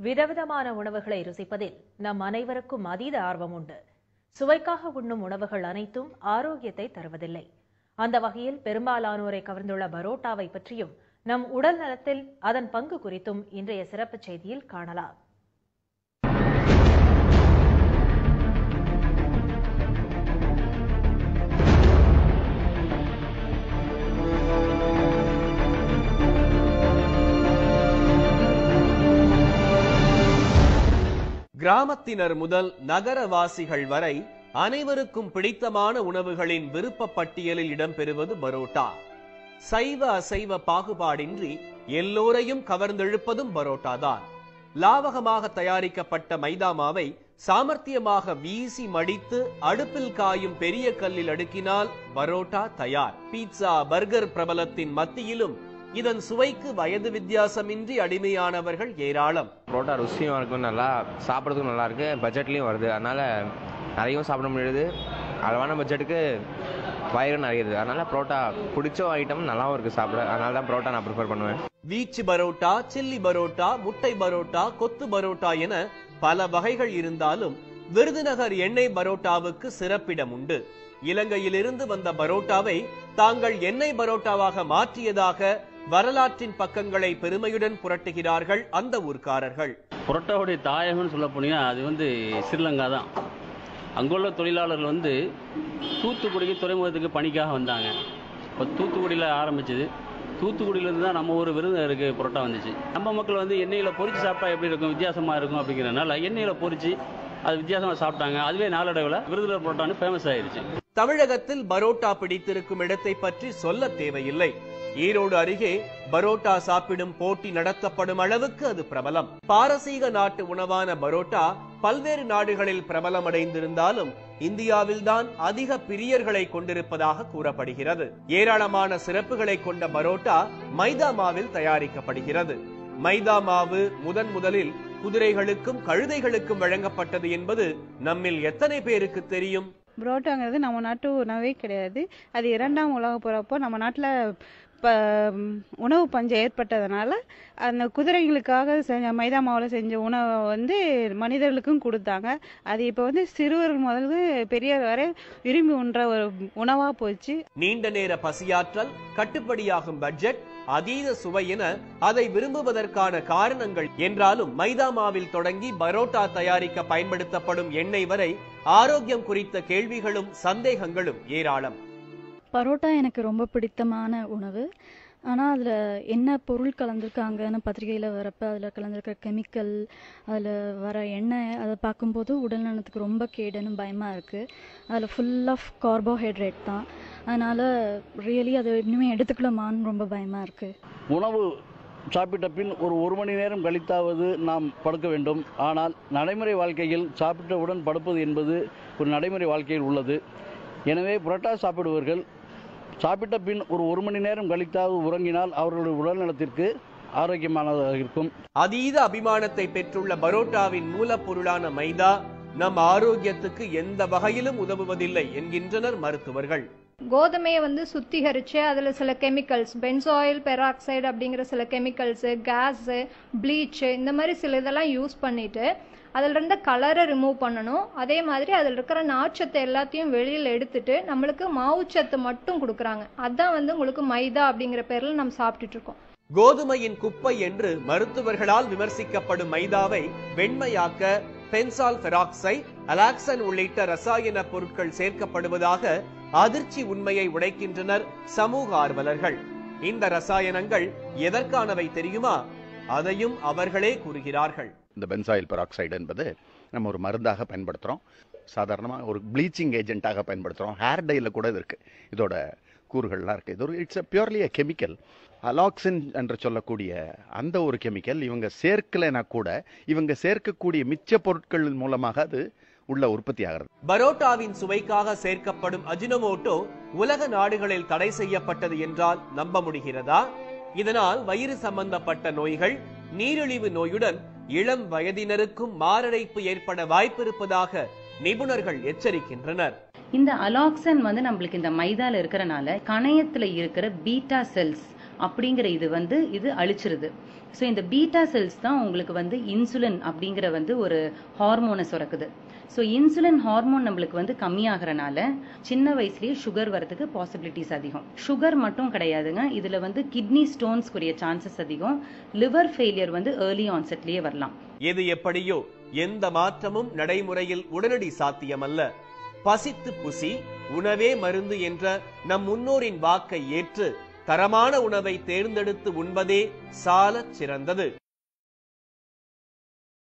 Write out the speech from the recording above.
விதவிதமான உணவுகளை ருசிப்பதில் நம் அனைவருக்கும் அதீத ஆர்வம் உண்டு. சுவைக்காக உண்ணும் உணவுகள் அனைத்தும் ஆரோக்கியத்தை தருவதில்லை. அந்த வகையில் பெரும்பாலானோரை கவர்ந்துள்ள பரோட்டாவை பற்றியும் நம் உடல் நலத்தில் அதன் பங்கு குறித்தும் இன்றைய சிறப்பு செய்தியில் காணலாம். கிராமத்தினர் முதல் நகரவாசிகள் வரை அனைவருக்கும் பிடித்தமான உணவுகளின் விருப்ப பட்டியலில் இடம்பெறுவது பரோட்டா. சைவ அசைவ பாகுபாடின்றி எல்லோரையும் கவர்ந்தெழுப்பதும் பரோட்டா தான் லாவகமாக தயாரிக்கப்பட்ட மைதா மாவை சாமர்த்தியமாக வீசி மடித்து அடுப்பில் காயும் பெரிய கல்லில் அடுக்கினால் பரோட்டா தயார். பீட்சா பர்கர் பிரபலத்தின் மத்தியிலும் இதன் சுவைக்கு வயது வித்தியாசமின்றி அடிமையானவர்கள் ஏராளம். புரோட்டா ருசியும் இருக்கும் நல்லா சாப்பிட்றதுக்கும் நல்லா இருக்கு பட்ஜெட்லேயும் வருது. அதனால நிறையவும் சாப்பிட முடியுது. அளவான பட்ஜெட்டுக்கு வயிறு நிறையுது. அதனால புரோட்டா பிடிச்ச ஐட்டம் நல்லாவும் இருக்கு சாப்பிட. அதனால தான் புரோட்டா நான் ப்ரிஃபர் பண்ணுவேன். வீச்சு பரோட்டா சில்லி பரோட்டா முட்டை பரோட்டா கொத்து பரோட்டா என பல வகைகள் இருந்தாலும் விருதுநகர் எண்ணெய் பரோட்டாவுக்கு சிறப்பிடம் உண்டு. இலங்கையிலிருந்து வந்த பரோட்டாவை தாங்கள் எண்ணெய் பரோட்டாவாக மாற்றியதாக வரலாற்றின் பக்கங்களை பெருமையுடன் புரட்டுகிறார்கள் அந்த ஊர்க்காரர்கள். புரோட்டாவுடைய தாயகம்னு சொல்ல போனீங்கன்னா அது வந்து ஸ்ரீலங்கா தான் அங்குள்ள தொழிலாளர்கள் வந்து தூத்துக்குடிக்கு துறைமுகத்துக்கு பணிக்காக வந்தாங்க. இப்போ தூத்துக்குடியில் ஆரம்பிச்சது. தூத்துக்குடியிலேருந்து தான் நம்ம ஊர் விருதுநகருக்கு புரோட்டா வந்துச்சு. நம்ம மக்கள் வந்து எண்ணெயில் பொரிச்சு சாப்பிட்டா எப்படி இருக்கும் வித்தியாசமாக இருக்கும் அப்படிங்கிறனால எண்ணெயில் பொரிச்சு அது வித்தியாசமாக சாப்பிட்டாங்க. அதுவே நாளடைவில் விருதுநகர் புரோட்டான்னு ஃபேமஸ் ஆயிருச்சு. தமிழகத்தில் பரோட்டா பிடித்திருக்கும் இடத்தை பற்றி சொல்ல தேவையில்லை. ஈரோடு அருகே பரோட்டா சாப்பிடும் போட்டி நடத்தப்படும் அளவுக்கு அது பிரபலம். பாரசீக நாட்டு உணவான பரோட்டா பல்வேறு நாடுகளில் பிரபலமடைந்திருந்தாலும் இந்தியாவில்தான் அதிக பிரியர்களை கொண்டிருப்பதாக கூறப்படுகிறது. ஏராளமான சிறப்புகளை கொண்ட பரோட்டா மைதா மாவில் தயாரிக்கப்படுகிறது. மைதா மாவு முதன் முதலில் குதிரைகளுக்கும் கழுதைகளுக்கும் வழங்கப்பட்டது என்பது நம்மில் எத்தனை பேருக்கு தெரியும்? புரோட்டாங்கிறது நம்ம நாட்டு உணவே கிடையாது. அது இரண்டாம் உலக போகிறப்போ நம்ம நாட்டில் ப உணவு பஞ்சம் ஏற்பட்டதுனால அந்த குதிரைகளுக்காக செஞ்ச மைதா மாவில் செஞ்ச உணவை வந்து மனிதர்களுக்கும் கொடுத்தாங்க. அது இப்போ வந்து சிறுவர் முதல்ல பெரியவர் வரை விரும்பி உண்ற ஒரு உணவாக போச்சு. நீண்ட நேர பசியாற்றல் கட்டுப்படியாகும் பட்ஜெட் அதீத சுவை என அதை விரும்புவதற்கான காரணங்கள் என்றாலும் மைதா மாவில் தொடங்கி பரோட்டா தயாரிக்க பயன்படுத்தப்படும் எண்ணெய் வரை ஆரோக்கியம் குறித்த கேள்விகளும் சந்தேகங்களும் ஏராளம். பரோட்டா எனக்கு ரொம்ப பிடித்தமான உணவு. ஆனால் அதில் என்ன பொருள் கலந்துருக்காங்கன்னு பத்திரிகையில் வரப்போ அதில் கலந்துருக்கிற கெமிக்கல் அதில் வர எண்ணெய் அதை பார்க்கும்போது உடல் நலத்துக்கு ரொம்ப கேடுன்னு பயமாக இருக்குது அதில் ஃபுல் ஆஃப் கார்போஹைட்ரேட் தான். அதனால் ரியலி அதை இன்னுமே எடுத்துக்கலாமான்னு ரொம்ப பயமாக இருக்குது உணவு சாப்பிட்ட பின் ஒரு ஒரு மணி நேரம் கழித்தாவது நாம் படுக்க வேண்டும். ஆனால் நடைமுறை வாழ்க்கையில் சாப்பிட்டவுடன் படுப்பது என்பது ஒரு நடைமுறை வாழ்க்கையில் உள்ளது. எனவே புரோட்டா சாப்பிடுவர்கள். சாப்பிட்ட பின் ஒரு ஒரு மணி நேரம் கழித்தாவது உறங்கினால் அவர்களுடைய உடல் நலத்திற்கு ஆரோக்கியமானதாக இருக்கும் அதீத அபிமானத்தை பெற்றுள்ள பரோட்டாவின் மூலப்பொருளான மைதா நம் ஆரோக்கியத்துக்கு எந்த வகையிலும் உதவுவதில்லை என்கின்றனர் மருத்துவர்கள். கோதுமையை வந்து சுத்திகரித்து அதில் சில கெமிக்கல்ஸ் பென்சாயில் பெராக்சைடு அப்படிங்கிற சில கெமிக்கல்ஸு கேஸு ப்ளீச்சு இந்த மாதிரி சில இதெல்லாம் யூஸ் பண்ணிட்டு அதில் இருந்த கலரை ரிமூவ் பண்ணணும். அதே மாதிரி அதில் இருக்கிற நார்ச்சத்தை எல்லாத்தையும் வெளியில் எடுத்துட்டு நம்மளுக்கு மாவுச்சத்து மட்டும் கொடுக்குறாங்க. அதான் வந்து உங்களுக்கு மைதா அப்படிங்கிற பேரில் நம்ம சாப்பிட்டுட்டு இருக்கோம். கோதுமையின் குப்பை என்று மருத்துவர்களால் விமர்சிக்கப்படும் மைதாவை வெண்மையாக்க பென்சால் பெராக்சை அலாக்சன் உள்ளிட்ட ரசாயன பொருட்கள் சேர்க்கப்படுவதாக அதிர்ச்சி உண்மையை உடைக்கின்றனர் சமூக ஆர்வலர்கள். இந்த ரசாயனங்கள் எதற்கானவை தெரியுமா? அதையும் அவர்களே கூறுகிறார்கள். இந்த பென்சாயில் பெராக்சைடு என்பது நம்ம ஒரு மருந்தாக பயன்படுத்துகிறோம் சாதாரணமாக ஒரு ப்ளீச்சிங் ஏஜென்ட்டாக பயன்படுத்துகிறோம் ஹேர் டையில் கூட இது இருக்குது இதோட கூறுகள்லாம் இருக்குது இது ஒரு it's uh purely uh chemical alloxan என்று சொல்லக்கூடிய அந்த ஒரு கெமிக்கல் இவங்க சேர்க்கலைனா கூட இவங்க சேர்க்கக்கூடிய மிச்ச பொருட்கள் மூலமாக அது உள்ள உற்பத்தி ஆகிறது. பரோட்டாவின் சுவைக்காக சேர்க்கப்படும் அஜினமோட்டோ உலக நாடுகளில் தடை செய்யப்பட்டது என்றால் நம்ப முடிகிறதா? இதனால் வயிறு சம்பந்தப்பட்ட நோய்கள் நீரிழிவு நோயுடன் இளம் வயதினருக்கும் மாரடைப்பு ஏற்பட வாய்ப்பிருப்பதாக நிபுணர்கள் எச்சரிக்கின்றனர். இந்த அலாக்சன் வந்து நம்மளுக்கு இந்த மைதால இருக்கிறனால கணையத்துல இருக்கிற பீட்டா செல்ஸ் அப்படிங்கிற இது வந்து இது அழிச்சிருது. ஸோ இந்த பீட்டா செல்ஸ் தான் உங்களுக்கு வந்து இன்சுலின் அப்படிங்கிற வந்து ஒரு ஹார்மோனை சுரக்குது. ஸோ இன்சுலின் ஹார்மோன் நம்மளுக்கு வந்து கம்மியாகிறனால சின்ன வயசுலயே சுகர் வரதுக்கு பாசிபிலிட்டிஸ் அதிகம். சுகர் மட்டும் கிடையாதுங்க. இதுல வந்து கிட்னி ஸ்டோன்ஸ்க்குரிய சான்சஸ் அதிகம். லிவர் ஃபெயிலியர் வந்து ஏர்லி ஆன்செட்லேயே வரலாம். எது எப்படியோ எந்த மாற்றமும் நடைமுறையில் உடனடி சாத்தியமல்ல. பசித்து புசி உணவே மருந்து என்ற நம் முன்னோரின் வாக்கை ஏற்று தரமான உணவை தேர்ந்தெடுத்து உண்பதே சாலச் சிறந்தது